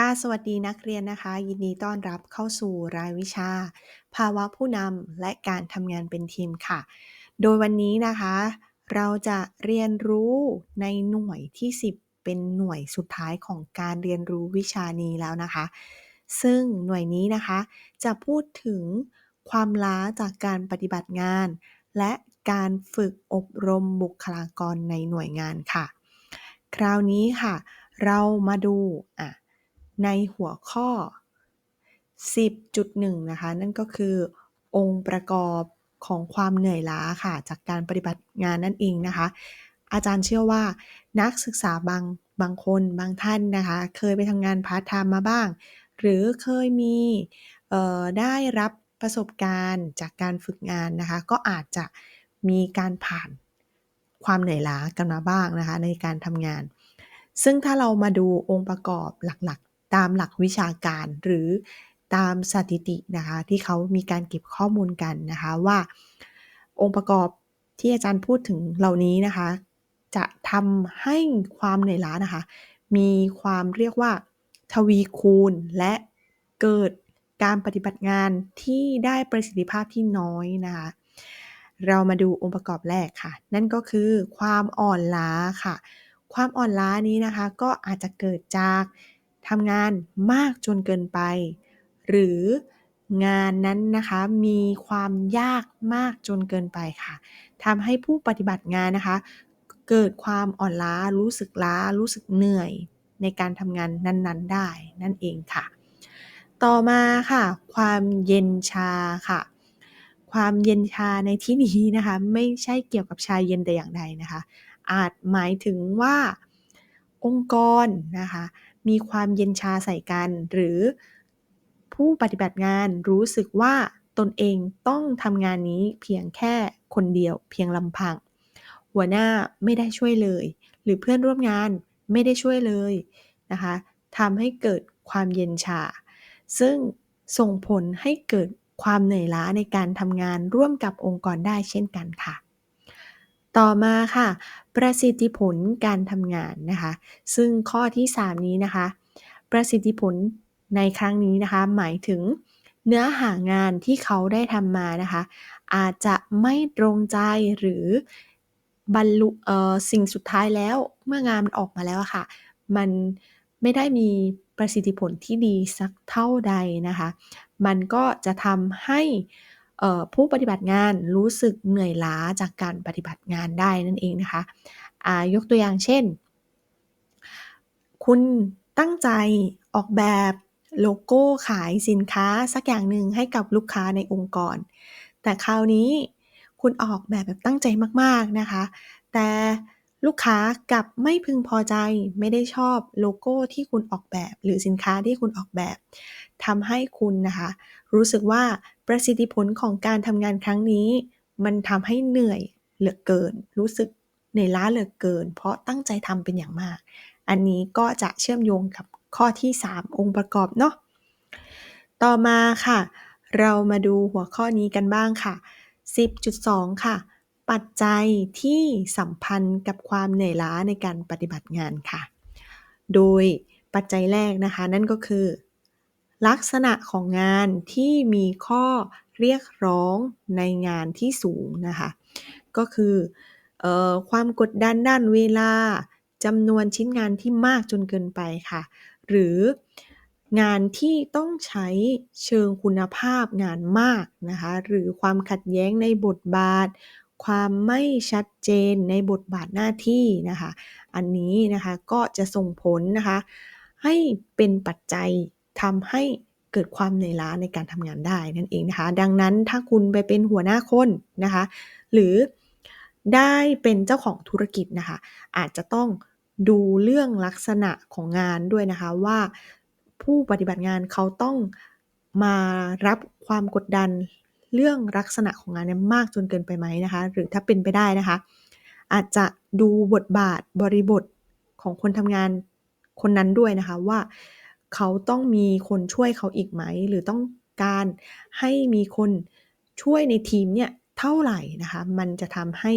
ค่ะ สวัสดีนักเรียนนะคะ ยินดีต้อนรับเข้าสู่รายวิชา ภาวะผู้นำและการทำงานเป็นทีมค่ะ โดยวันนี้นะคะ เราจะเรียนรู้ในหน่วยที่ 10 เป็นหน่วยสุดท้ายของการเรียนรู้วิชานี้แล้วนะคะ ซึ่งหน่วยนี้นะคะ จะพูดถึงความล้าจากการปฏิบัติงาน และการฝึกอบรมบุคลากรในหน่วยงานค่ะ คราวนี้ค่ะ เรามาดูอะ ในหัวข้อ 10.1 นะคะ นั่นก็คือ องค์ประกอบของความเหนื่อยล้าค่ะ จากการปฏิบัติงานนั่นเองนะคะ อาจารย์เชื่อว่านักศึกษาบางบางคนบางท่านนะคะ เคยไปทำงานพาร์ทไทม์มาบ้าง หรือเคยมีได้รับประสบการณ์จากการฝึกงานนะคะ ก็อาจจะมีการผ่านความเหนื่อยล้ากันมาบ้างนะคะ ในการทำงาน ซึ่งถ้าเรามาดูองค์ประกอบหลัก ตามหลักวิชาการหรือตามสถิตินะคะที่เขามีการเก็บข้อมูลกันนะคะว่าองค์ประกอบที่อาจารย์พูดถึงเหล่านี้นะคะ จะทำให้ความเหนื่อยล้านะคะ มีความเรียกว่าทวีคูณและเกิดการปฏิบัติงานที่ได้ประสิทธิภาพที่น้อยนะคะ เรามาดูองค์ประกอบแรกค่ะ นั่นก็คือความอ่อนล้าค่ะ ความอ่อนล้านี้นะคะ ก็อาจจะเกิดจาก ทำงานมากจนเกินไป หรืองานนั้นนะคะมีความยากมากจนเกินไปค่ะทำให้ผู้ปฏิบัติงานนะคะ เกิดความอ่อนล้ารู้สึกล้า รู้สึกเหนื่อยในการทำงานนั้น ๆ ได้นั่นเองค่ะ ต่อมาค่ะ ความเย็นชาค่ะ ความเย็นชาในที่นี้นะคะ ไม่ใช่เกี่ยวกับชาเย็นแต่อย่างใดนะคะ อาจหมายถึงว่าองค์กรนะคะ มีความเย็นชาใส่กัน หรือผู้ปฏิบัติงานรู้สึกว่าตนเองต้องทำงานนี้เพียงแค่คนเดียว เพียงลำพัง หัวหน้าไม่ได้ช่วยเลย หรือเพื่อนร่วมงานไม่ได้ช่วยเลยนะคะทำให้เกิดความเย็นชา ซึ่งส่งผลให้เกิดความเหนื่อยล้าในการทำงานร่วมกับองค์กรได้เช่นกันค่ะ ต่อมาค่ะ ประสิทธิผลการทำงานนะคะ ซึ่งข้อที่ 3 นี้นะคะ ประสิทธิผลในครั้งนี้นะคะ หมายถึงเนื้อหางานที่เขาได้ทำมานะคะ อาจจะไม่ตรงใจหรือบรรลุสิ่งสุดท้ายแล้วเมื่องานมันออกมาแล้วค่ะ มันไม่ได้มีประสิทธิผลที่ดีสักเท่าใดนะคะ มันก็จะทำให้ ผู้ปฏิบัติงานรู้สึกเหนื่อยล้าจากการปฏิบัติงานได้นั่นเองนะคะยกตัวอย่างเช่น คุณตั้งใจออกแบบโลโก้ขายสินค้าสักอย่างหนึ่งให้กับลูกค้าในองค์กร แต่คราวนี้คุณออกแบบแบบตั้งใจมากๆนะคะ แต่ลูกค้ากลับไม่พึงพอใจไม่ได้ชอบโลโก้ที่คุณออกแบบ หรือสินค้าที่คุณออกแบบทำให้คุณนะคะ รู้สึกว่า ประสิทธิผลของการทำงานครั้งนี้ มันทำให้เหนื่อยเหลือเกิน รู้สึกเหนื่อยล้าเหลือเกิน เพราะตั้งใจทำเป็นอย่างมาก อันนี้ก็จะเชื่อมโยงกับข้อที่ 3 องค์ประกอบเนาะต่อมาค่ะ เรามาดูหัวข้อนี้กันบ้างค่ะ 10.2 ค่ะ ปัจจัยที่สัมพันธ์กับความเหนื่อยล้าในการปฏิบัติงานค่ะ โดยปัจจัยแรกนะคะ นั่นก็คือ ลักษณะของงานที่มีข้อเรียกร้องในงานที่สูงนะคะ ก็คืออความกดดันด้านเวลาจำนวนชิ้นงานที่มากจนเกินไปค่ะ หรืองานที่ต้องใช้เชิงคุณภาพงานมากนะคะ หรือความขัดแย้งในบทบาท ความไม่ชัดเจนในบทบาทหน้าที่นะคะ อันนี้นะคะก็จะส่งผลนะคะ ให้เป็นปัจจัย ทำให้เกิดความเหนื่อยล้าในการทำงานได้นั่นเองนะคะ ดังนั้นถ้าคุณไปเป็นหัวหน้าคนนะคะ หรือได้เป็นเจ้าของธุรกิจนะคะ อาจจะต้องดูเรื่องลักษณะของงานด้วยนะคะว่าผู้ปฏิบัติงานเขาต้องมารับความกดดันเรื่องลักษณะของงานนี้มากจนเกินไปไหมนะคะ หรือถ้าเป็นไปได้นะคะ อาจจะดูบทบาทบริบทของคนทำงานคนนั้นด้วยนะคะว่า เขาต้องมีคนช่วยเขาอีกไหม หรือต้องการให้มีคนช่วยในทีมเนี่ยเท่าไหร่นะคะ มันจะทำให้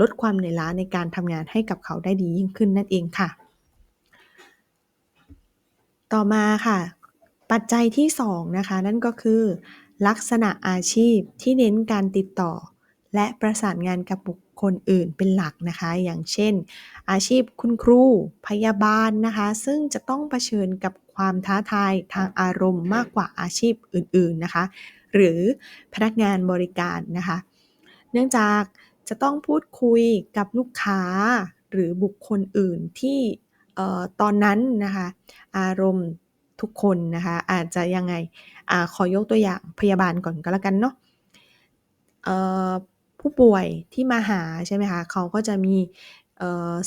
ลดความเหนื่อยล้าในการทำงานให้กับเขาได้ดียิ่งขึ้นนั่นเองค่ะ ต่อมาค่ะ ปัจจัยที่2นะคะนั่นก็คือ ลักษณะอาชีพที่เน้นการติดต่อ และประสานงานกับบุคคลอื่นเป็นหลักนะคะ อย่างเช่น อาชีพคุณครูพยาบาลนะคะ ซึ่งจะต้องเผชิญกับความท้าทายทางอารมณ์มากกว่าอาชีพอื่นๆนะคะ หรือพนักงานบริการนะคะ เนื่องจากจะต้องพูดคุยกับลูกค้าหรือบุคคลอื่นที่ตอนนั้นนะคะ อารมณ์ทุกคนนะคะ อาจจะยังไงอขอยกตัวอย่างพยาบาลก่อนก็แล้วกันเนาะ ผู้ป่วยที่มาหาใช่ไหมคะเขาก็จะมี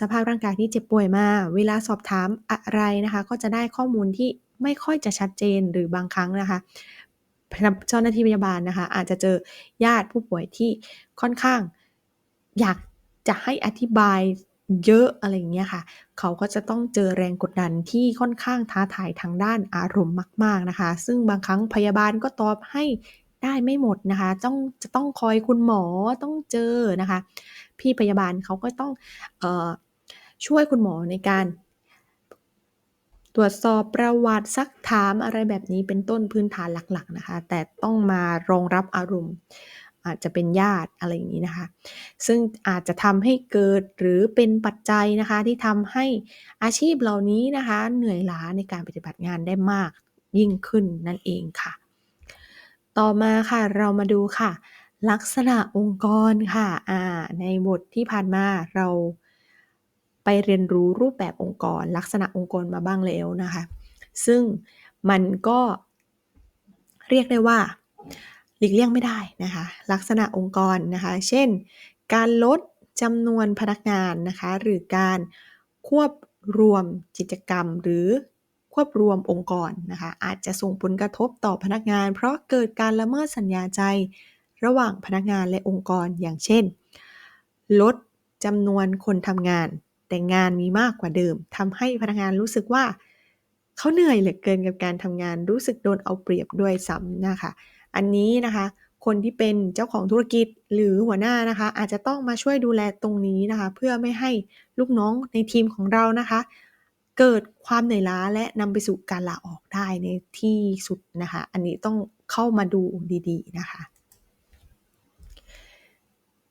สภาพร่างกายที่เจ็บป่วยมา เวลาสอบถามอะไรนะคะ ก็จะได้ข้อมูลที่ไม่ค่อยจะชัดเจนหรือบางครั้งนะคะเจ้าหน้าที่พยาบาลนะคะ อาจจะเจอญาติผู้ป่วยที่ค่อนข้างอยากจะให้อธิบายเยอะอะไรอย่างเงี้ยค่ะ เขาก็จะต้องเจอแรงกดดันที่ค่อนข้างท้าทายทางด้านอารมณ์มาก ๆนะคะ ซึ่งบางครั้งพยาบาลก็ตอบให้ ได้ไม่หมดนะคะ ต้องจะต้องคอยคุณหมอต้องเจอนะคะ พี่พยาบาลเขาก็ต้องออช่วยคุณหมอในการ ตรวจสอบประวัติซักถามอะไรแบบนี้เป็นต้นพื้นฐานหลักๆนะคะ แต่ต้องมารองรับอารมณ์อาจจะเป็นญาติอะไรอย่างงี้นะคะ ซึ่งอาจจะทำให้เกิดหรือเป็นปัจจัยนะคะที่ทำให้อาชีพเหล่านี้นะคะ เหนื่อยล้าในการปฏิบัติงานได้มากยิ่งขึ้นนั่นเองค่ะ ต่อมาค่ะเรามาดูค่ะ ลักษณะองค์กรค่ะอ่าในบทที่ผ่านมาเราไปเรียนรู้รูปแบบองค์กร ลักษณะองค์กรมาบ้างแล้วนะคะ ซึ่งมันก็เรียกได้ว่าหลีกเลี่ยงไม่ได้นะคะ ลักษณะองค์กรนะคะ เช่น การลดจำนวนพนักงานนะคะ หรือการควบรวมกิจกรรมหรือ ควบรวมองค์กรนะคะอาจจะส่งผลกระทบต่อพนักงาน เพราะเกิดการละเมิดสัญญาใจ ระหว่างพนักงานและองค์กรอย่างเช่น ลดจำนวนคนทำงาน แต่งานมีมากกว่าเดิมทำให้พนักงานรู้สึกว่า เขาเหนื่อยเหลือเกินกับการทำงาน รู้สึกโดนเอาเปรียบด้วยซ้ำนะคะอันนี้นะคะคนที่เป็นเจ้าของธุรกิจหรือหัวหน้านะคะ อาจจะต้องมาช่วยดูแลตรงนี้นะคะ เพื่อไม่ให้ลูกน้องในทีมของเรานะคะ เกิดความเหนื่อยล้าและนำไปสู่การลาออกได้ในที่สุดนะคะ อันนี้ต้องเข้ามาดูดีๆนะคะ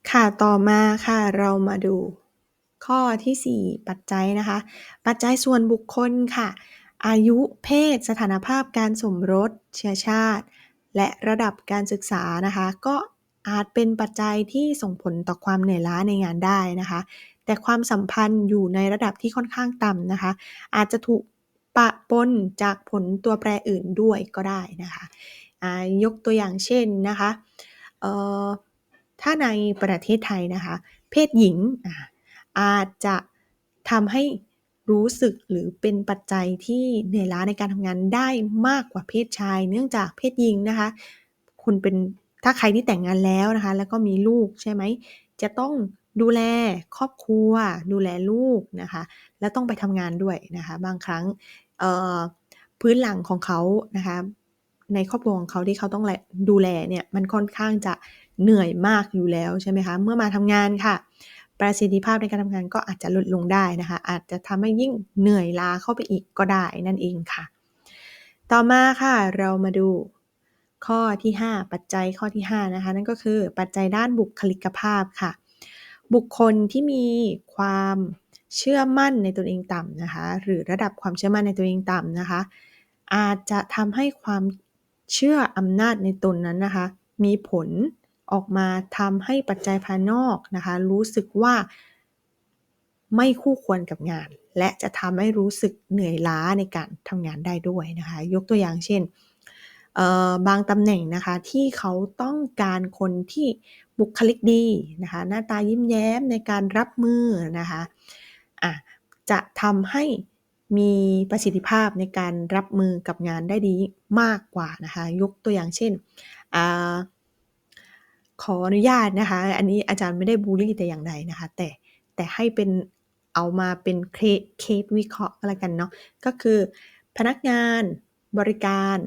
ค่ะต่อมาค่ะเรามาดูข้อที่ 4 ปัจจัยนะคะ ปัจจัยส่วนบุคคลค่ะ อายุเพศ สถานภาพการสมรส เชื้อชาติ และระดับการศึกษานะคะ ก็ อาจเป็นปัจจัยที่ส่งผลต่อความเหนื่อยล้าในงานได้นะคะ แต่ความสัมพันธ์อยู่ในระดับที่ค่อนข้างต่ำนะคะ อาจจะถูกปะปนจากผลตัวแปรอื่นด้วยก็ได้นะคะยกตัวอย่างเช่นนะคะถ้าในประเทศไทยนะคะ เพศหญิงอาจจะทำให้รู้สึกหรือเป็นปัจจัยที่เหนื่อยล้าในการทำงานได้มากกว่าเพศชาย เนื่องจากเพศหญิงนะคะ คุณเป็น ถ้าใครที่แต่งงานแล้วนะคะ แล้วก็มีลูกใช่ไหม จะต้องดูแลครอบครัว ดูแลลูกนะคะ และต้องไปทำงานด้วยนะคะ บางครั้งพื้นหลังของเขานะคะ ในครอบครัวของเขาที่เขาต้องดูแลเนี่ย มันค่อนข้างจะเหนื่อยมากอยู่แล้วใช่ไหมคะ เมื่อมาทำงานค่ะ ประสิทธิภาพในการทำงานก็อาจจะลดลงได้นะคะ อาจจะทำให้ยิ่งเหนื่อยล้าเข้าไปอีกก็ได้นั่นเองค่ะ ต่อมาค่ะเรามาดู ข้อที่ 5 ปัจจัยข้อที่5นะคะนั่นก็คือปัจจัยด้านบุคลิกภาพค่ะ บุคคลที่มีความเชื่อมั่นในตนเองต่ำนะคะหรือระดับความเชื่อมั่นในตัวเองต่ำนะคะอาจจะทำให้ความเชื่ออำนาจในตนนั้นนะคะ มีผลออกมาทำให้ปัจจัยภายนอกนะคะ รู้สึกว่าไม่คู่ควรกับงาน และจะทำให้รู้สึกเหนื่อยล้าในการทำงานได้ด้วยนะคะ ยกตัวอย่างเช่น บางตำแหน่งนะคะที่เขาต้องการคนที่บุคลิกดีนะคะหน้าตายิ้มแย้มในการรับมือนะคะอ่าจะทำให้มีประสิทธิภาพในการรับมือกับงานได้ดีมากกว่านะคะยกตัวอย่างเช่นอขออนุญาตนะคะ อันนี้อาจารย์ไม่ได้บุลลี่แต่อย่างใดนะคะ แต่แต่ให้เป็นเอามาเป็นเคสวิเคราะห์ก็แล้วกันเนาะก็คือพนักงานบริการ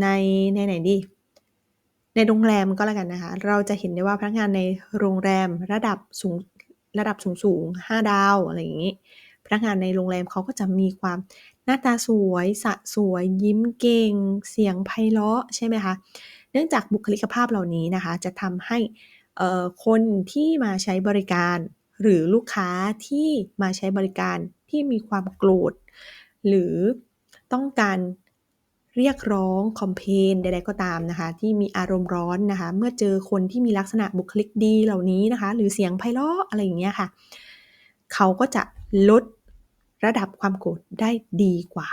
ในในไหนดี ในโรงแรมก็แล้วกันนะคะ เราจะเห็นได้ว่าพนักงานในโรงแรมระดับสูงระดับสูงๆ5ดาวอะไรอย่างงี้ พนักงานในโรงแรมเขาก็จะมีความหน้าตาสวยสะสวย ยิ้มเก่ง เสียงไพเราะใช่ไหมคะ เนื่องจากบุคลิกภาพเหล่านี้นะคะ จะทำให้คนที่มาใช้บริการ หรือลูกค้าที่มาใช้บริการที่มีความโกรธ หรือต้องการ เรียกร้องคอมเพนใดๆก็ตามนะคะ ที่มีอารมณ์ร้อนนะคะ เมื่อเจอคนที่มีลักษณะบุคลิกดีเหล่านี้นะคะ หรือเสียงไพเราะอะไรอย่างเงี้ยค่ะ เขาก็จะลดระดับความโกรธได้ดีกว่า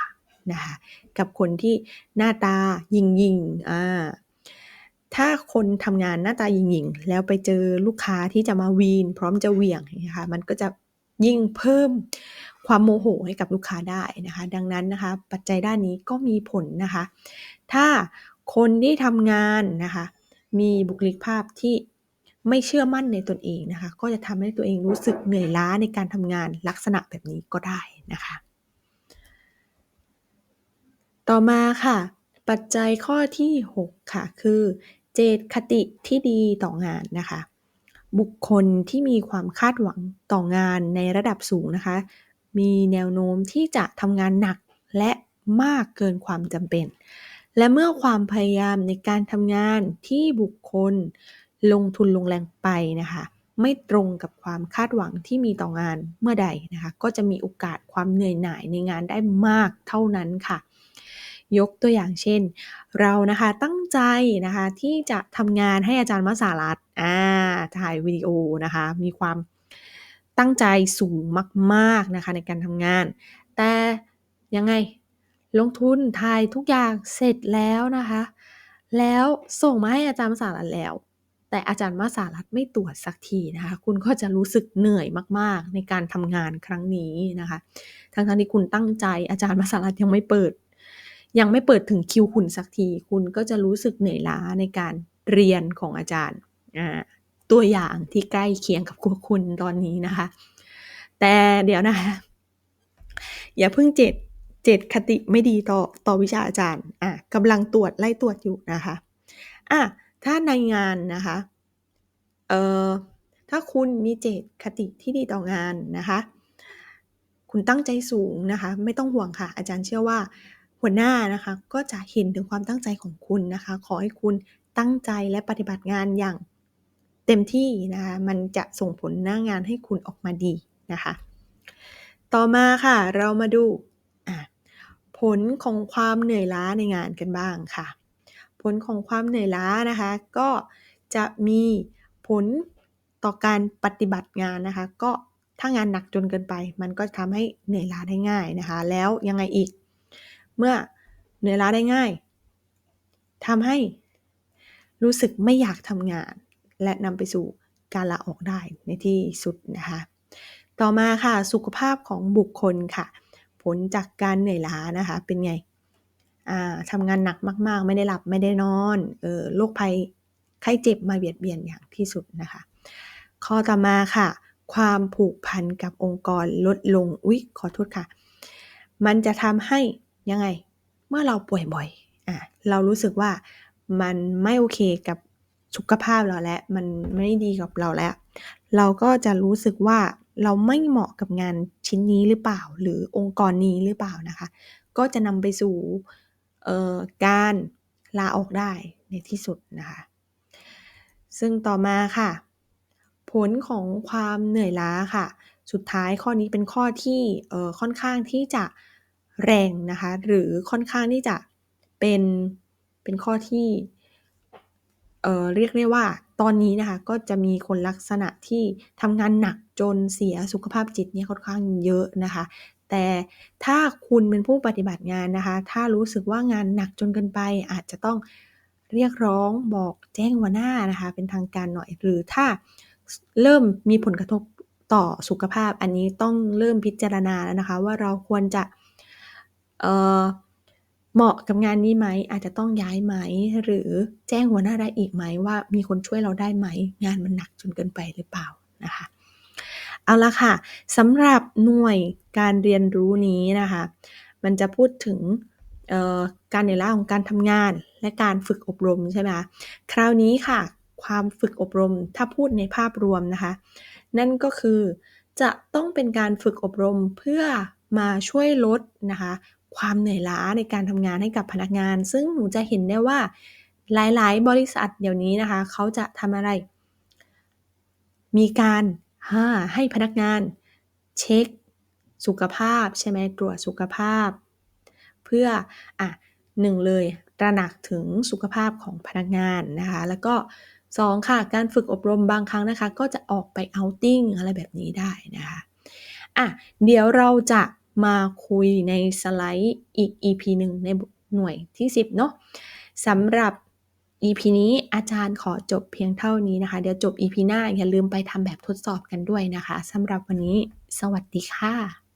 นะคะกับคนที่หน้าตายิงยิงอ่าถ้าคนทำงานหน้าตายิงยิงแล้วไปเจอลูกค้าที่จะมาวีน พร้อมจะเหวี่ยงนะคะมันก็จะยิ่งเพิ่ม ความโมโหให้กับลูกค้าได้นะคะ ดังนั้นนะคะ ปัจจัยด้านนี้ก็มีผลนะคะ ถ้าคนที่ทำงานนะคะ มีบุคลิกภาพที่ไม่เชื่อมั่นในตนเองนะคะ ก็จะทำให้ตัวเองรู้สึกเหนื่อยล้าในการทำงานลักษณะแบบนี้ก็ได้นะคะ ต่อมาค่ะ ปัจจัยข้อที่ 6 ค่ะ คือ เจตคติที่ดีต่องานนะคะ บุคคลที่มีความคาดหวังต่องานในระดับสูงนะคะ มีแนวโน้มที่จะทำงานหนักและมากเกินความจำเป็น และเมื่อความพยายามในการทำงานที่บุคคลลงทุนลงแรงไปนะคะไม่ตรงกับความคาดหวังที่มีต่องานเมื่อใดนะคะก็จะมีโอกาสความเหนื่อยหน่ายในงานได้มากเท่านั้นค่ะ ยกตัวอย่างเช่น เรานะคะตั้งใจนะคะที่จะทำงานให้อาจารย์มาสารัตอ่าถ่ายวิดีโอนะคะมีความ ตั้งใจสูงมากๆนะคะในการทำงาน แต่ยังไงลงทุนถ่ายทุกอย่างเสร็จแล้วนะคะ แล้วส่งมาให้อาจารย์มาสารัตแล้ว แต่อาจารย์มาสารัตไม่ตรวจสักทีนะคะ คุณก็จะรู้สึกเหนื่อยมากๆ ในการทำงานครั้งนี้นะคะ ทั้งๆที่คุณตั้งใจอาจารย์มาสารัตยังไม่เปิด ยังไม่เปิดถึงคิวคุณสักที คุณก็จะรู้สึกเหนื่อยล้าในการเรียนของอาจารย์ ตัวอย่างที่ใกล้เคียงกับคุณตอนนี้นะคะ แต่เดี๋ยวนะคะ อย่าเพิ่งเจ็ดเจ็ดคติไม่ดีต่อต่อวิชาอาจารย์อะกำลังตรวจไล่ตรวจอยู่นะคะอะถ้าในงานนะคะเอ่อถ้าคุณมีเจตคติที่ดีต่องานนะคะ คุณตั้งใจสูงนะคะ ไม่ต้องห่วงค่ะ อาจารย์เชื่อว่าหัวหน้านะคะก็จะเห็นถึงความตั้งใจของคุณนะคะ ขอให้คุณตั้งใจและปฏิบัติงานอย่าง เต็มที่นะคะมันจะส่งผลหน้างานให้คุณออกมาดีนะคะ ต่อมาค่ะเรามาดูผลของความเหนื่อยล้าในงานกันบ้างค่ะ ผลของความเหนื่อยล้านะคะก็จะมีผลต่อการปฏิบัติงานนะคะ ก็ถ้างานหนักจนเกินไป มันก็ทำให้เหนื่อยล้าได้ง่ายนะคะ แล้วยังไงอีก เมื่อเหนื่อยล้าได้ง่ายทำให้รู้สึกไม่อยากทำงาน และนำไปสู่การลาออกได้ในที่สุดนะคะ ต่อมาค่ะสุขภาพของบุคคลค่ะ ผลจากการเหนื่อยล้านะคะเป็นไงทำงานหนักมากๆ ไม่ได้หลับไม่ได้นอนเออโรคภัยไข้เจ็บมาเบียดเบียนอย่างที่สุดนะคะ ข้อต่อมาค่ะ ความผูกพันกับองค์กรลดลงอุ๊ยขอโทษค่ะ มันจะทำให้ยังไงเมื่อเราป่วยบ่อยอะเรารู้สึกว่ามันไม่โอเคกับ สุขภาพเราแล้วมันไม่ดีกับเราแล้ว เราก็จะรู้สึกว่าเราไม่เหมาะกับงานชิ้นนี้หรือเปล่า หรือองค์กรนี้หรือเปล่านะคะ ก็จะนำไปสู่การลาออกได้ในที่สุดนะคะ ซึ่งต่อมาค่ะ ผลของความเหนื่อยล้าค่ะ สุดท้ายข้อนี้เป็นข้อที่ค่อนข้างที่จะแรงนะคะ หรือค่อนข้างที่จะเป็นเป็นข้อที่ เเรียกได้ว่าตอนนี้นะคะก็จะมีคนลักษณะที่ทำงานหนักจนเสียสุขภาพจิตเนี่ยค่อนข้างเยอะนะคะ แต่ถ้าคุณเป็นผู้ปฏิบัติงานนะคะ ถ้ารู้สึกว่างานหนักจนเกินไป อาจจะต้องเรียกร้องบอกแจ้งหัวหน้านะคะ เป็นทางการหน่อยหรือถ้าเริ่มมีผลกระทบต่อสุขภาพ อันนี้ต้องเริ่มพิจารณาแล้วนะคะ ว่าเราควรจะเเหมาะกับงานนี้ไหม อาจจะต้องย้ายไหม หรือแจ้งหัวหน้าได้อีกไหมว่ามีคนช่วยเราได้ไหม งานมันหนักจนเกินไปหรือเปล่านะคะ เอาละค่ะสำหรับหน่วยการเรียนรู้นี้นะคะ มันจะพูดถึงการในล่าของการทำงานและการฝึกอบรมใช่ไหมคะคราวนี้ค่ะ ความฝึกอบรมถ้าพูดในภาพรวมนะคะ นั่นก็คือจะต้องเป็นการฝึกอบรมเพื่อมาช่วยลดนะคะ ความเหนื่อยล้าในการทำงานให้กับพนักงาน ซึ่งหนูจะเห็นได้ว่าหลาย ๆ บริษัทเดี๋ยวนี้นะคะ เขาจะทำอะไร มีการให้พนักงาน เช็ค สุขภาพใช่ไหมตรวจสุขภาพ เพื่ออะหนึ่งเลยตระหนักถึงสุขภาพของพนักงานนะคะ แล้วก็สองค่ะการฝึกอบรมบางครั้งนะคะ ก็จะออกไปเอาติ้งอะไรแบบนี้ได้นะคะอะเดี๋ยวเราจะ มาคุยในสไลด์อีก EP หนึ่งในหน่วยที่ 10 เนาะสำหรับ EP นี้อาจารย์ขอจบเพียงเท่านี้นะคะ เดี๋ยวจบ EP หน้าอย่าลืมไปทำแบบทดสอบกันด้วยนะคะสำหรับวันนี้ สวัสดีค่ะ